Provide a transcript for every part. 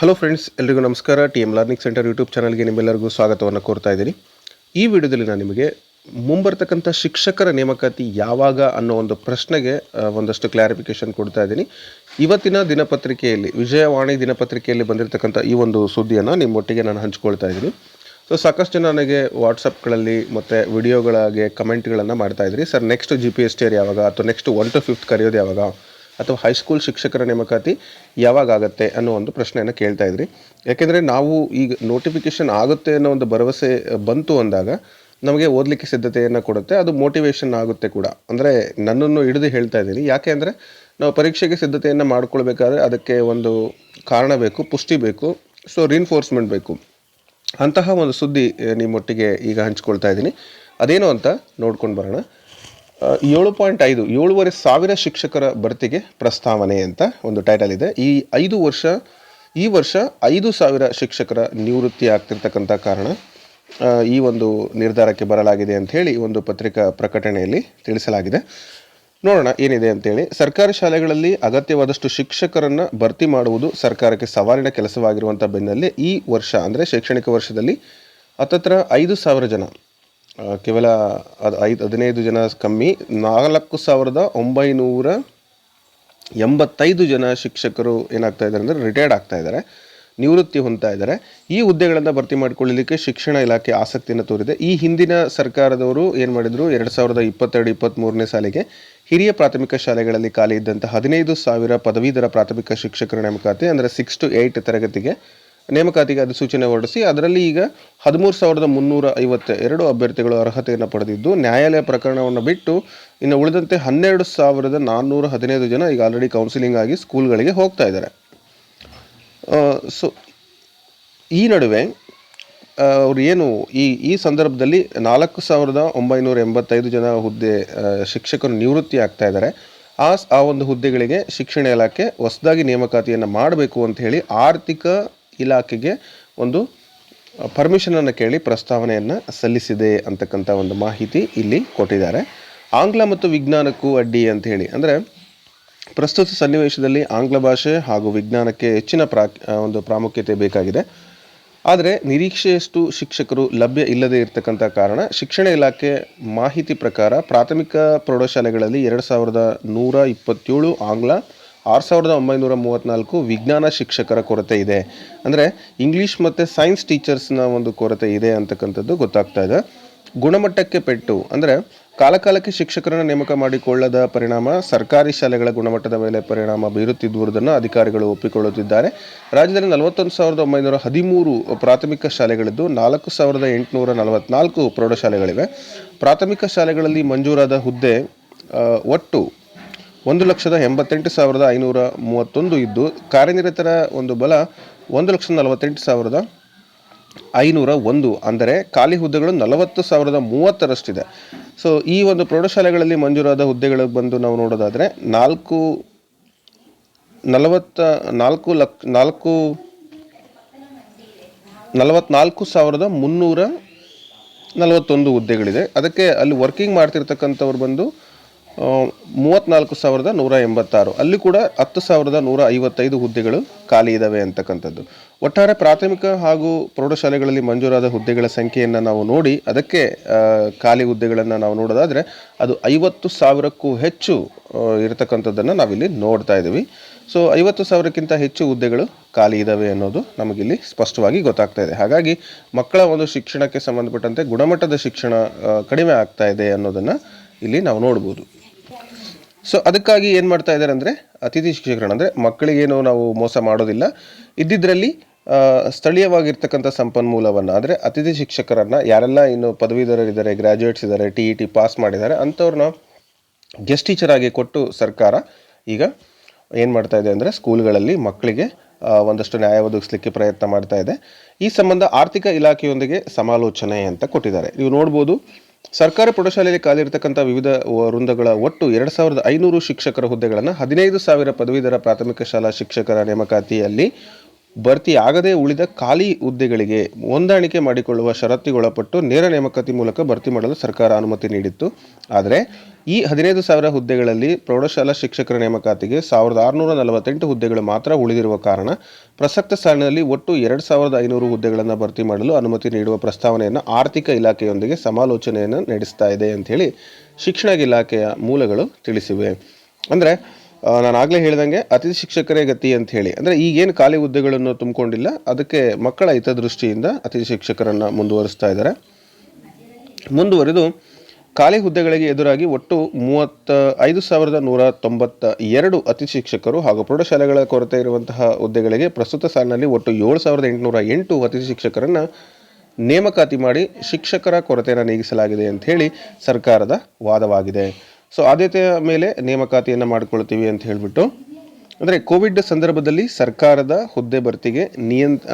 Hello friends ಎಲ್ರಿಗೂ ನಮಸ್ಕಾರ. T M learning centre YouTube ಚಾನಲ್ಗೆ ನಿಮ್ಮೆಲ್ಲರಿಗೂ ಸ್ವಾಗತವನ್ನು ಕೋರ್ತಾ ಇದ್ದೀನಿ. ಈ ವಿಡಿಯೋದಲ್ಲಿ ನಾನು ನಿಮಗೆ ಮುಂಬರ್ತಕ್ಕಂಥ ಶಿಕ್ಷಕರ ನೇಮಕಾತಿ ಯಾವಾಗ ಅನ್ನೋ ಒಂದು ಪ್ರಶ್ನೆಗೆ ಒಂದಷ್ಟು ಕ್ಲಾರಿಫಿಕೇಶನ್ ಕೊಡ್ತಾ ಇದ್ದೀನಿ. ಇವತ್ತಿನ ದಿನಪತ್ರಿಕೆಯಲ್ಲಿ, ವಿಜಯವಾಣಿ ದಿನಪತ್ರಿಕೆಯಲ್ಲಿ ಬಂದಿರತಕ್ಕಂಥ ಈ ಒಂದು ಸುದ್ದಿಯನ್ನು ನಿಮ್ಮೊಟ್ಟಿಗೆ ನಾನು ಹಂಚ್ಕೊಳ್ತಾ ಇದ್ದೀನಿ. ಸೊ ಸಾಕಷ್ಟು ಜನ ನನಗೆ ವಾಟ್ಸಪ್ಗಳಲ್ಲಿ ಮತ್ತು ವಿಡಿಯೋಗಳಾಗೆ ಕಮೆಂಟ್ಗಳನ್ನು ಮಾಡ್ತಾ ಇದ್ರಿ. Sir next G P S T ಯಾವಾಗ? ಅಥವಾ ನೆಕ್ಸ್ಟ್ ಒನ್ ಟು ಫಿಫ್ತ್ ಕರೆಯೋದು ಯಾವಾಗ? ಅಥವಾ ಹೈಸ್ಕೂಲ್ ಶಿಕ್ಷಕರ ನೇಮಕಾತಿ ಯಾವಾಗ ಆಗುತ್ತೆ ಅನ್ನೋ ಒಂದು ಪ್ರಶ್ನೆಯನ್ನು ಕೇಳ್ತಾ ಇದ್ರಿ. ಯಾಕೆಂದರೆ ನಾವು ಈಗ ನೋಟಿಫಿಕೇಶನ್ ಆಗುತ್ತೆ ಅನ್ನೋ ಒಂದು ಭರವಸೆ ಬಂತು ಅಂದಾಗ ನಮಗೆ ಓದಲಿಕ್ಕೆ ಸಿದ್ಧತೆಯನ್ನು ಕೊಡುತ್ತೆ, ಅದು ಮೋಟಿವೇಶನ್ ಆಗುತ್ತೆ ಕೂಡ. ಅಂದರೆ ನನ್ನನ್ನು ಹಿಡಿದು ಹೇಳ್ತಾ ಇದ್ದೀನಿ. ಯಾಕೆ ಅಂದರೆ ನಾವು ಪರೀಕ್ಷೆಗೆ ಸಿದ್ಧತೆಯನ್ನು ಮಾಡ್ಕೊಳ್ಬೇಕಾದ್ರೆ ಅದಕ್ಕೆ ಒಂದು ಕಾರಣ ಬೇಕು, ಪುಷ್ಟಿ ಬೇಕು ಸೊ ರಿನ್ಫೋರ್ಸ್ಮೆಂಟ್ ಬೇಕು. ಅಂತಹ ಒಂದು ಸುದ್ದಿ ನಿಮ್ಮೊಟ್ಟಿಗೆ ಈಗ ಹಂಚ್ಕೊಳ್ತಾ ಇದ್ದೀನಿ. ಅದೇನು ಅಂತ ನೋಡ್ಕೊಂಡು ಬರೋಣ. ಏಳು ಪಾಯಿಂಟ್ ಐದು, ಏಳುವರೆ ಸಾವಿರ ಶಿಕ್ಷಕರ ಭರ್ತಿಗೆ ಪ್ರಸ್ತಾವನೆ ಅಂತ ಒಂದು ಟೈಟಲ್ ಇದೆ. ಈ ಐದು ವರ್ಷ, ಈ ವರ್ಷ ಐದು ಸಾವಿರ ಶಿಕ್ಷಕರ ನಿವೃತ್ತಿ ಆಗ್ತಿರ್ತಕ್ಕಂಥ ಕಾರಣ ಈ ಒಂದು ನಿರ್ಧಾರಕ್ಕೆ ಬರಲಾಗಿದೆ ಅಂತ ಹೇಳಿ ಒಂದು ಪತ್ರಿಕಾ ಪ್ರಕಟಣೆಯಲ್ಲಿ ತಿಳಿಸಲಾಗಿದೆ. ನೋಡೋಣ ಏನಿದೆ ಅಂತೇಳಿ ಸರ್ಕಾರಿ ಶಾಲೆಗಳಲ್ಲಿ ಅಗತ್ಯವಾದಷ್ಟು ಶಿಕ್ಷಕರನ್ನು ಭರ್ತಿ ಮಾಡುವುದು ಸರ್ಕಾರಕ್ಕೆ ಸವಾಲಿನ ಕೆಲಸವಾಗಿರುವಂಥ ಬೆನ್ನಲ್ಲೇ ಈ ವರ್ಷ, ಅಂದರೆ ಶೈಕ್ಷಣಿಕ ವರ್ಷದಲ್ಲಿ ಹತ್ತತ್ರ ಐದು ಸಾವಿರ ಜನ ಕೇವಲ ಅದು ಐದು ಹದಿನೈದು ಜನ ಕಮ್ಮಿ. ನಾಲ್ಕು ಸಾವಿರದ ಒಂಬೈನೂರ ಎಂಬತ್ತೈದು ಜನ ಶಿಕ್ಷಕರು ಏನಾಗ್ತಾ ಇದ್ದಾರೆ ಅಂದರೆ ರಿಟೈರ್ಡ್ ಆಗ್ತಾ ಇದ್ದಾರೆ ನಿವೃತ್ತಿ ಹೊಂದ್ತಾ ಇದ್ದಾರೆ ಈ ಹುದ್ದೆಗಳನ್ನು ಭರ್ತಿ ಮಾಡಿಕೊಳ್ಳಲಿಕ್ಕೆ ಶಿಕ್ಷಣ ಇಲಾಖೆ ಆಸಕ್ತಿಯನ್ನು ತೋರಿದೆ. ಈ ಹಿಂದಿನ ಸರ್ಕಾರದವರು ಏನು ಮಾಡಿದರು, ಎರಡು ಸಾವಿರದ ಇಪ್ಪತ್ತೆರಡು ಇಪ್ಪತ್ತ್ಮೂರನೇ ಸಾಲಿಗೆ ಹಿರಿಯ ಪ್ರಾಥಮಿಕ ಶಾಲೆಗಳಲ್ಲಿ ಖಾಲಿ ಇದ್ದಂಥ ಹದಿನೈದು ಸಾವಿರ ಪದವೀಧರ ಪ್ರಾಥಮಿಕ ಶಿಕ್ಷಕರ ನೇಮಕಾತಿ ಅಂದರೆ ಸಿಕ್ಸ್ ಟು ಏಯ್ಟ್ ತರಗತಿಗೆ ನೇಮಕಾತಿಗೆ ಅಧಿಸೂಚನೆ ಹೊರಡಿಸಿ, ಅದರಲ್ಲಿ ಈಗ ಹದಿಮೂರು ಸಾವಿರದ ಮುನ್ನೂರ ಐವತ್ತ ಎರಡು ಅಭ್ಯರ್ಥಿಗಳು ಅರ್ಹತೆಯನ್ನು ಪಡೆದಿದ್ದು, ನ್ಯಾಯಾಲಯ ಪ್ರಕರಣವನ್ನು ಬಿಟ್ಟು ಇನ್ನು ಉಳಿದಂತೆ ಹನ್ನೆರಡು ಸಾವಿರದ ನಾನ್ನೂರ ಹದಿನೈದು ಜನ ಈಗ ಆಲ್ರೆಡಿ ಕೌನ್ಸಿಲಿಂಗ್ ಆಗಿ ಸ್ಕೂಲ್ಗಳಿಗೆ ಹೋಗ್ತಾ ಇದ್ದಾರೆ. ಸೊ ಈ ನಡುವೆ ಅವರು ಏನು ಈ ಈ ಸಂದರ್ಭದಲ್ಲಿ ನಾಲ್ಕು ಸಾವಿರದ ಒಂಬೈನೂರ ಎಂಬತ್ತೈದು ಜನ ಹುದ್ದೆ ಶಿಕ್ಷಕರು ನಿವೃತ್ತಿ ಆಗ್ತಾ ಇದ್ದಾರೆ. ಆ ಆ ಒಂದು ಹುದ್ದೆಗಳಿಗೆ ಶಿಕ್ಷಣ ಇಲಾಖೆ ಹೊಸದಾಗಿ ನೇಮಕಾತಿಯನ್ನು ಮಾಡಬೇಕು ಅಂತ ಹೇಳಿ ಆರ್ಥಿಕ ಇಲಾಖೆಗೆ ಒಂದು ಪರ್ಮಿಷನನ್ನು ಕೇಳಿ ಪ್ರಸ್ತಾವನೆಯನ್ನು ಸಲ್ಲಿಸಿದೆ ಅಂತಕ್ಕಂಥ ಒಂದು ಮಾಹಿತಿ ಇಲ್ಲಿ ಕೊಟ್ಟಿದ್ದಾರೆ. ಆಂಗ್ಲ ಮತ್ತು ವಿಜ್ಞಾನಕ್ಕೂ ಅಡ್ಡಿ ಅಂತ ಹೇಳಿ. ಅಂದರೆ, ಪ್ರಸ್ತುತ ಸನ್ನಿವೇಶದಲ್ಲಿ ಆಂಗ್ಲ ಭಾಷೆ ಹಾಗೂ ವಿಜ್ಞಾನಕ್ಕೆ ಹೆಚ್ಚಿನ ಪ್ರಾ ಒಂದು ಪ್ರಾಮುಖ್ಯತೆ ಬೇಕಾಗಿದೆ. ಆದರೆ, ನಿರೀಕ್ಷೆಯಷ್ಟು ಶಿಕ್ಷಕರು ಲಭ್ಯ ಇಲ್ಲದೇ ಇರತಕ್ಕಂಥ ಕಾರಣ ಶಿಕ್ಷಣ ಇಲಾಖೆ ಮಾಹಿತಿ ಪ್ರಕಾರ ಪ್ರಾಥಮಿಕ ಪ್ರೌಢಶಾಲೆಗಳಲ್ಲಿ ಎರಡು ಸಾವಿರದ ನೂರ ಇಪ್ಪತ್ತೇಳು ಆಂಗ್ಲ ಆರು ಸಾವಿರದ ಒಂಬೈನೂರ ಮೂವತ್ತ್ನಾಲ್ಕು ವಿಜ್ಞಾನ ಶಿಕ್ಷಕರ ಕೊರತೆ ಇದೆ. ಅಂದರೆ ಇಂಗ್ಲೀಷ್ ಮತ್ತು ಸೈನ್ಸ್ ಟೀಚರ್ಸ್ನ ಒಂದು ಕೊರತೆ ಇದೆ ಅಂತಕ್ಕಂಥದ್ದು ಗೊತ್ತಾಗ್ತಾ ಇದೆ. ಗುಣಮಟ್ಟಕ್ಕೆ ಪೆಟ್ಟು, ಅಂದರೆ ಕಾಲಕಾಲಕ್ಕೆ ಶಿಕ್ಷಕರನ್ನು ನೇಮಕ ಮಾಡಿಕೊಳ್ಳದ ಪರಿಣಾಮ, ಸರ್ಕಾರಿ ಶಾಲೆಗಳ ಗುಣಮಟ್ಟದ ಮೇಲೆ ಪರಿಣಾಮ ಬೀರುತ್ತಿದ್ದುವುದನ್ನು ಅಧಿಕಾರಿಗಳು ಒಪ್ಪಿಕೊಳ್ಳುತ್ತಿದ್ದಾರೆ. ರಾಜ್ಯದಲ್ಲಿ ನಲವತ್ತೊಂದು ಸಾವಿರದ ಒಂಬೈನೂರ ಹದಿಮೂರು ಪ್ರಾಥಮಿಕ ಶಾಲೆಗಳಿದ್ದು ನಾಲ್ಕು ಸಾವಿರದ ಎಂಟುನೂರ ನಲವತ್ನಾಲ್ಕು ಪ್ರೌಢಶಾಲೆಗಳಿವೆ. ಪ್ರಾಥಮಿಕ ಶಾಲೆಗಳಲ್ಲಿ ಮಂಜೂರಾದ ಹುದ್ದೆ ಒಟ್ಟು ಒಂದು ಲಕ್ಷದ ಎಂಬತ್ತೆಂಟು ಸಾವಿರದ ಐನೂರ ಮೂವತ್ತೊಂದು ಇದ್ದು, ಕಾರ್ಯನಿರತರ ಒಂದು ಬಲ ಒಂದು ಲಕ್ಷದ ನಲವತ್ತೆಂಟು ಸಾವಿರದ ಐನೂರ ಒಂದು. ಅಂದರೆ ಖಾಲಿ ಹುದ್ದೆಗಳು ನಲವತ್ತು ಸಾವಿರದ ಮೂವತ್ತರಷ್ಟಿದೆ. ಸೊ ಈ ಒಂದು ಪ್ರೌಢಶಾಲೆಗಳಲ್ಲಿ ಮಂಜೂರಾದ ಹುದ್ದೆಗಳು ಬಂದು ನಾವು ನೋಡೋದಾದರೆ, ನಾಲ್ಕು, ನಲವತ್ತ, ನಾಲ್ಕು ಲಕ್ಷ ನಾಲ್ಕು, ನಲವತ್ನಾಲ್ಕು ಸಾವಿರದ ಮುನ್ನೂರ ನಲವತ್ತೊಂದು ಹುದ್ದೆಗಳಿದೆ. ಅದಕ್ಕೆ ಅಲ್ಲಿ ವರ್ಕಿಂಗ್ ಮಾಡ್ತಿರ್ತಕ್ಕಂಥವ್ರು ಬಂದು ಮೂವತ್ತ್ನಾಲ್ಕು ಸಾವಿರದ ನೂರ ಎಂಬತ್ತಾರು. ಅಲ್ಲಿ ಕೂಡ ಹತ್ತು ಸಾವಿರದ ನೂರ ಐವತ್ತೈದು ಹುದ್ದೆಗಳು ಖಾಲಿ ಇದ್ದಾವೆ ಅಂತಕ್ಕಂಥದ್ದು. ಒಟ್ಟಾರೆ ಪ್ರಾಥಮಿಕ ಹಾಗೂ ಪ್ರೌಢಶಾಲೆಗಳಲ್ಲಿ ಮಂಜೂರಾದ ಹುದ್ದೆಗಳ ಸಂಖ್ಯೆಯನ್ನು ನಾವು ನೋಡಿ, ಅದಕ್ಕೆ ಖಾಲಿ ಹುದ್ದೆಗಳನ್ನು ನಾವು ನೋಡೋದಾದರೆ, ಅದು ಐವತ್ತು ಸಾವಿರಕ್ಕೂ ಹೆಚ್ಚು ಇರತಕ್ಕಂಥದ್ದನ್ನು ನಾವಿಲ್ಲಿ ನೋಡ್ತಾ ಇದ್ದೀವಿ. ಸೊ, ಐವತ್ತು ಸಾವಿರಕ್ಕಿಂತ ಹೆಚ್ಚು ಹುದ್ದೆಗಳು ಖಾಲಿ ಇದ್ದಾವೆ ಅನ್ನೋದು ನಮಗಿಲ್ಲಿ ಸ್ಪಷ್ಟವಾಗಿ ಗೊತ್ತಾಗ್ತಾ ಇದೆ. ಹಾಗಾಗಿ ಮಕ್ಕಳ ಒಂದು ಶಿಕ್ಷಣಕ್ಕೆ ಸಂಬಂಧಪಟ್ಟಂತೆ ಗುಣಮಟ್ಟದ ಶಿಕ್ಷಣ ಕಡಿಮೆ ಆಗ್ತಾ ಇದೆ ಅನ್ನೋದನ್ನು ಇಲ್ಲಿ ನಾವು ನೋಡ್ಬೋದು. ಸೊ ಅದಕ್ಕಾಗಿ ಏನು ಮಾಡ್ತಾ ಇದ್ದಾರೆ ಅಂದರೆ, ಅತಿಥಿ ಶಿಕ್ಷಕರನ್ನು ಅಂದರೆ ಮಕ್ಕಳಿಗೇನು ನಾವು ಮೋಸ ಮಾಡೋದಿಲ್ಲ. ಇದ್ದಿದ್ದರಲ್ಲಿ ಸ್ಥಳೀಯವಾಗಿರ್ತಕ್ಕಂಥ ಸಂಪನ್ಮೂಲವನ್ನು ಅಂದರೆ ಅತಿಥಿ ಶಿಕ್ಷಕರನ್ನು ಯಾರೆಲ್ಲ ಇನ್ನು ಪದವೀಧರರಿದ್ದಾರೆ ಗ್ರ್ಯಾಜುಯೇಟ್ಸ್ ಇದ್ದಾರೆ ಟಿ ಇ ಟಿ ಪಾಸ್ ಮಾಡಿದ್ದಾರೆ, ಅಂಥವ್ರನ್ನ ಗೆಸ್ಟ್ ಟೀಚರ್ ಆಗಿ ಕೊಟ್ಟು ಸರ್ಕಾರ ಈಗ ಏನು ಮಾಡ್ತಾ ಇದೆ ಅಂದರೆ ಸ್ಕೂಲ್ಗಳಲ್ಲಿ ಮಕ್ಕಳಿಗೆ ಒಂದಷ್ಟು ನ್ಯಾಯ ಒದಗಿಸಲಿಕ್ಕೆ ಪ್ರಯತ್ನ ಮಾಡ್ತಾ ಇದೆ. ಈ ಸಂಬಂಧ ಆರ್ಥಿಕ ಇಲಾಖೆಯೊಂದಿಗೆ ಸಮಾಲೋಚನೆ ಅಂತ ಕೊಟ್ಟಿದ್ದಾರೆ. ನೀವು ನೋಡ್ಬೋದು ಸರ್ಕಾರಿ ಪ್ರೌಢಶಾಲೆಯಲ್ಲಿ ಖಾಲಿರ್ತಕ್ಕಂಥ ವಿವಿಧ ವೃಂದಗಳ ಒಟ್ಟು ಎರಡು ಸಾವಿರದ ಐನೂರು ಶಿಕ್ಷಕರ ಹುದ್ದೆಗಳನ್ನು ಹದಿನೈದು ಸಾವಿರ ಪದವೀಧರ ಪ್ರಾಥಮಿಕ ಶಾಲಾ ಶಿಕ್ಷಕರ ನೇಮಕಾತಿಯಲ್ಲಿ ಭರ್ತಿಯಾಗದೇ ಉಳಿದ ಖಾಲಿ ಹುದ್ದೆಗಳಿಗೆ ಹೊಂದಾಣಿಕೆ ಮಾಡಿಕೊಳ್ಳುವ ಷರತ್ತಿಗೊಳಪಟ್ಟು ನೇರ ನೇಮಕಾತಿ ಮೂಲಕ ಭರ್ತಿ ಮಾಡಲು ಸರ್ಕಾರ ಅನುಮತಿ ನೀಡಿತ್ತು. ಆದರೆ ಈ ಹದಿನೈದು ಸಾವಿರ ಹುದ್ದೆಗಳಲ್ಲಿ ಪ್ರೌಢಶಾಲಾ ಶಿಕ್ಷಕರ ನೇಮಕಾತಿಗೆ ಸಾವಿರದ ಆರುನೂರ ನಲವತ್ತೆಂಟು ಹುದ್ದೆಗಳು ಮಾತ್ರ ಉಳಿದಿರುವ ಕಾರಣ ಪ್ರಸಕ್ತ ಸಾಲಿನಲ್ಲಿ ಒಟ್ಟು ಎರಡು ಸಾವಿರದ ಐನೂರು ಹುದ್ದೆಗಳನ್ನು ಭರ್ತಿ ಮಾಡಲು ಅನುಮತಿ ನೀಡುವ ಪ್ರಸ್ತಾವನೆಯನ್ನು ಆರ್ಥಿಕ ಇಲಾಖೆಯೊಂದಿಗೆ ಸಮಾಲೋಚನೆಯನ್ನು ನಡೆಸ್ತಾ ಇದೆ ಅಂಥೇಳಿ ಶಿಕ್ಷಣ ಇಲಾಖೆಯ ಮೂಲಗಳು ತಿಳಿಸಿವೆ. ಅಂದರೆ ನಾನು ಆಗಲೇ ಹೇಳ್ದಂಗೆ ಅತಿಥಿ ಶಿಕ್ಷಕರೇ ಗತಿ ಅಂತ ಹೇಳಿ. ಅಂದರೆ ಈಗೇನು ಖಾಲಿ ಹುದ್ದೆಗಳನ್ನು ತುಂಬಿಕೊಂಡಿಲ್ಲ, ಅದಕ್ಕೆ ಮಕ್ಕಳ ಹಿತದೃಷ್ಟಿಯಿಂದ ಅತಿಥಿ ಶಿಕ್ಷಕರನ್ನು ಮುಂದುವರಿಸ್ತಾ ಇದ್ದಾರೆ. ಮುಂದುವರೆದು, ಖಾಲಿ ಹುದ್ದೆಗಳಿಗೆ ಎದುರಾಗಿ ಒಟ್ಟು ಮೂವತ್ತ ಐದು ಸಾವಿರದ ನೂರ ತೊಂಬತ್ತ ಎರಡು ಅತಿಥಿ ಶಿಕ್ಷಕರು ಹಾಗೂ ಪ್ರೌಢಶಾಲೆಗಳ ಕೊರತೆ ಇರುವಂತಹ ಹುದ್ದೆಗಳಿಗೆ ಪ್ರಸ್ತುತ ಸಾಲಿನಲ್ಲಿ ಒಟ್ಟು ಏಳು ಸಾವಿರದ ಎಂಟುನೂರ ಎಂಟು ಅತಿಥಿ ಶಿಕ್ಷಕರನ್ನು ನೇಮಕಾತಿ ಮಾಡಿ ಶಿಕ್ಷಕರ ಕೊರತೆಯನ್ನು ನೀಗಿಸಲಾಗಿದೆ ಅಂತ ಹೇಳಿ ಸರ್ಕಾರದ ವಾದವಾಗಿದೆ. ಸೊ ಆದ್ಯತೆಯ ಮೇಲೆ ನೇಮಕಾತಿಯನ್ನು ಮಾಡಿಕೊಳ್ತೀವಿ ಅಂತ ಹೇಳಿಬಿಟ್ಟು, ಅಂದರೆ ಕೋವಿಡ್ ಸಂದರ್ಭದಲ್ಲಿ ಸರ್ಕಾರದ ಹುದ್ದೆ ಭರ್ತಿಗೆ ನಿಯಂತ್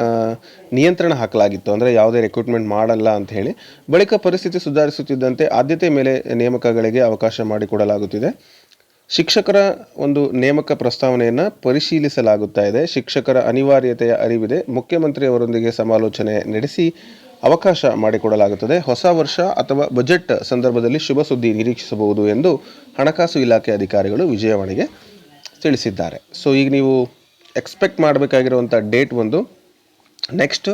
ನಿಯಂತ್ರಣ ಹಾಕಲಾಗಿತ್ತು. ಅಂದರೆ ಯಾವುದೇ ರಿಕ್ರೂಟ್ಮೆಂಟ್ ಮಾಡಲ್ಲ ಅಂತ ಹೇಳಿ, ಬಳಿಕ ಪರಿಸ್ಥಿತಿ ಸುಧಾರಿಸುತ್ತಿದ್ದಂತೆ ಆದ್ಯತೆ ಮೇಲೆ ನೇಮಕಗಳಿಗೆ ಅವಕಾಶ ಮಾಡಿಕೊಡಲಾಗುತ್ತಿದೆ. ಶಿಕ್ಷಕರ ಒಂದು ನೇಮಕ ಪ್ರಸ್ತಾವನೆಯನ್ನು ಪರಿಶೀಲಿಸಲಾಗುತ್ತಾ ಇದೆ. ಶಿಕ್ಷಕರ ಅನಿವಾರ್ಯತೆಯ ಅರಿವಿದೆ. ಮುಖ್ಯಮಂತ್ರಿಯವರೊಂದಿಗೆ ಸಮಾಲೋಚನೆ ನಡೆಸಿ ಅವಕಾಶ ಮಾಡಿಕೊಡಲಾಗುತ್ತದೆ. ಹೊಸ ವರ್ಷ ಅಥವಾ ಬಜೆಟ್ ಸಂದರ್ಭದಲ್ಲಿ ಶುಭ ಸುದ್ದಿ ನಿರೀಕ್ಷಿಸಬಹುದು ಎಂದು ಹಣಕಾಸು ಇಲಾಖೆ ಅಧಿಕಾರಿಗಳು ವಿಜಯವಾಣಿಗೆ ತಿಳಿಸಿದ್ದಾರೆ. ಸೊ ಈಗ ನೀವು ಎಕ್ಸ್ಪೆಕ್ಟ್ ಮಾಡಬೇಕಾಗಿರುವಂಥ ಡೇಟ್ ಒಂದು ನೆಕ್ಸ್ಟ್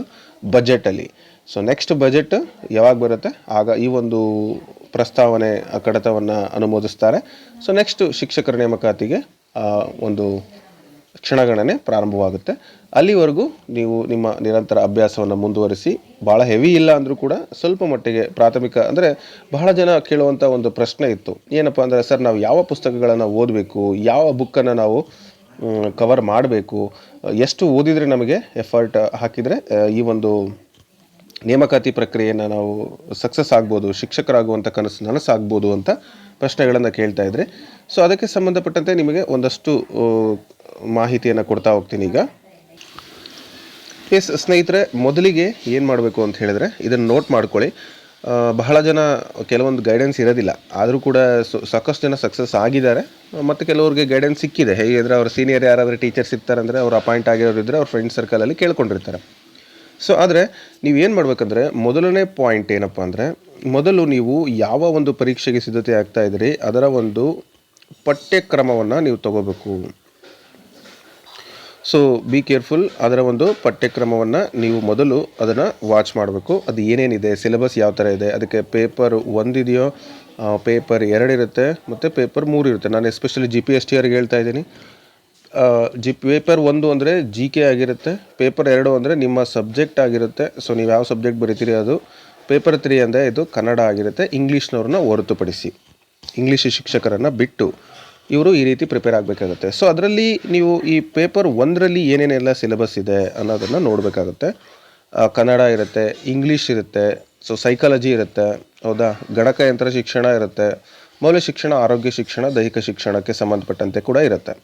ಬಜೆಟಲ್ಲಿ ಸೊ ನೆಕ್ಸ್ಟ್ ಬಜೆಟ್ ಯಾವಾಗ ಬರುತ್ತೆ? ಆಗ ಈ ಒಂದು ಪ್ರಸ್ತಾವನೆ ಕಡತವನ್ನು ಅನುಮೋದಿಸ್ತಾರೆ. ಸೊ ನೆಕ್ಸ್ಟ್ ಶಿಕ್ಷಕರ ನೇಮಕಾತಿಗೆ ಒಂದು ಕ್ಷಣಗಣನೆ ಪ್ರಾರಂಭವಾಗುತ್ತೆ. ಅಲ್ಲಿವರೆಗೂ ನೀವು ನಿಮ್ಮ ನಿರಂತರ ಅಭ್ಯಾಸವನ್ನು ಮುಂದುವರಿಸಿ ಭಾಳ ಹೆವಿ ಇಲ್ಲ ಅಂದರೂ ಕೂಡ ಸ್ವಲ್ಪ ಮಟ್ಟಿಗೆ ಪ್ರಾಥಮಿಕ ಅಂದರೆ ಬಹಳ ಜನ ಕೇಳುವಂಥ ಒಂದು ಪ್ರಶ್ನೆ ಇತ್ತು. ಏನಪ್ಪ ಅಂದರೆ, ಸರ್, ನಾವು ಯಾವ ಪುಸ್ತಕಗಳನ್ನು ಓದಬೇಕು? ಯಾವ ಬುಕ್ಕನ್ನು ನಾವು ಕವರ್ ಮಾಡಬೇಕು? ಎಷ್ಟು ಓದಿದರೆ ನಮಗೆ ಎಫರ್ಟ್ ಹಾಕಿದರೆ ಈ ಒಂದು ನೇಮಕಾತಿ ಪ್ರಕ್ರಿಯೆಯನ್ನು ನಾವು ಸಕ್ಸಸ್ ಆಗ್ಬೋದು ಶಿಕ್ಷಕರಾಗುವಂಥ ಕನಸು ನನಸಾಗ್ಬೋದು ಅಂತ ಪ್ರಶ್ನೆಗಳನ್ನು ಕೇಳ್ತಾ ಇದ್ರೆ. ಸೊ ಅದಕ್ಕೆ ಸಂಬಂಧಪಟ್ಟಂತೆ ನಿಮಗೆ ಒಂದಷ್ಟು ಮಾಹಿತಿಯನ್ನು ಕೊಡ್ತಾ ಹೋಗ್ತೀನಿ ಈಗ. ಎಸ್, ಸ್ನೇಹಿತರೆ, ಮೊದಲಿಗೆ ಏನು ಮಾಡಬೇಕು ಅಂತ ಹೇಳಿದ್ರೆ, ಇದನ್ನು ನೋಟ್ ಮಾಡ್ಕೊಳ್ಳಿ. ಬಹಳ ಜನ ಕೆಲವೊಂದು ಗೈಡೆನ್ಸ್ ಇರೋದಿಲ್ಲ. ಆದರೂ ಕೂಡ ಸಾಕಷ್ಟು ಜನ ಸಕ್ಸಸ್ ಆಗಿದ್ದಾರೆ. ಮತ್ತು ಕೆಲವ್ರಿಗೆ ಗೈಡೆನ್ಸ್ ಸಿಕ್ಕಿದೆ. ಹೇಗೆ ಅಂದರೆ, ಅವ್ರ ಸೀನಿಯರ್ ಯಾರಾದರೂ ಟೀಚರ್ಸ್ ಇರ್ತಾರೆ ಅಂದರೆ ಅವ್ರು ಅಪಾಯಿಂಟ್ ಆಗಿರೋರು ಇದ್ದರೆ ಅವ್ರ ಫ್ರೆಂಡ್ ಸರ್ಕಲಲ್ಲಿ ಕೇಳ್ಕೊಂಡಿರ್ತಾರೆ. ಸೊ ಆದರೆ ನೀವು ಏನು ಮಾಡಬೇಕಂದ್ರೆ ಮೊದಲನೇ ಪಾಯಿಂಟ್ ಏನಪ್ಪ ಅಂದರೆ ಮೊದಲು ನೀವು ಯಾವ ಒಂದು ಪರೀಕ್ಷೆಗೆ ಸಿದ್ಧತೆ ಆಗ್ತಾ ಇದ್ದೀರಿ ಅದರ ಒಂದು ಪಠ್ಯಕ್ರಮವನ್ನು ನೀವು ತಗೋಬೇಕು. ಸೊ ಬಿ ಕೇರ್ಫುಲ್ ಅದರ ಒಂದು ಪಠ್ಯಕ್ರಮವನ್ನು ನೀವು ಮೊದಲು ಅದನ್ನು ವಾಚ್ ಮಾಡಬೇಕು. ಅದು ಏನೇನಿದೆ ಸಿಲೆಬಸ್ ಯಾವ ಥರ ಇದೆ, ಅದಕ್ಕೆ ಪೇಪರ್ ಒಂದಿದೆಯೋ ಪೇಪರ್ ಎರಡಿರುತ್ತೆ ಮತ್ತು ಪೇಪರ್ ಮೂರು ಇರುತ್ತೆ. ನಾನು especially G P S T ಅವ್ರಿಗೆ ಹೇಳ್ತಾ ಇದ್ದೀನಿ. ಜಿ ಪೇಪರ್ ಒಂದು ಅಂದರೆ ಜಿ ಕೆ ಆಗಿರುತ್ತೆ. ಪೇಪರ್ ಎರಡು ಅಂದರೆ ನಿಮ್ಮ ಸಬ್ಜೆಕ್ಟ್ ಆಗಿರುತ್ತೆ. ಸೊ ನೀವು ಯಾವ ಸಬ್ಜೆಕ್ಟ್ ಬರಿತೀರಿ ಅದು? ಪೇಪರ್ ತ್ರೀ ಅಂದರೆ ಇದು ಕನ್ನಡ ಆಗಿರುತ್ತೆ. ಇಂಗ್ಲೀಷ್ನವ್ರನ್ನ ಹೊರತುಪಡಿಸಿ. ಇಂಗ್ಲೀಷ್ ಶಿಕ್ಷಕರನ್ನು ಬಿಟ್ಟು ಇವರು ಈ ರೀತಿ ಪ್ರಿಪೇರ್ ಆಗಬೇಕಾಗುತ್ತೆ. ಸೊ ಅದರಲ್ಲಿ ನೀವು ಈ ಪೇಪರ್ ಒಂದರಲ್ಲಿ ಏನೇನೆಲ್ಲ ಸಿಲೆಬಸ್ ಇದೆ ಅನ್ನೋದನ್ನು ನೋಡಬೇಕಾಗುತ್ತೆ. ಕನ್ನಡ ಇರುತ್ತೆ ಇಂಗ್ಲೀಷ್ ಇರುತ್ತೆ ಸೊ ಸೈಕಾಲಜಿ ಇರುತ್ತೆ, ಹೌದಾ? ಗಣಕಯಂತ್ರ ಶಿಕ್ಷಣ ಇರುತ್ತೆ, ಮೌಲ್ಯ ಶಿಕ್ಷಣ, ಆರೋಗ್ಯ ಶಿಕ್ಷಣ, ದೈಹಿಕ ಶಿಕ್ಷಣಕ್ಕೆ ಸಂಬಂಧಪಟ್ಟಂತೆ ಕೂಡ ಇರುತ್ತೆ.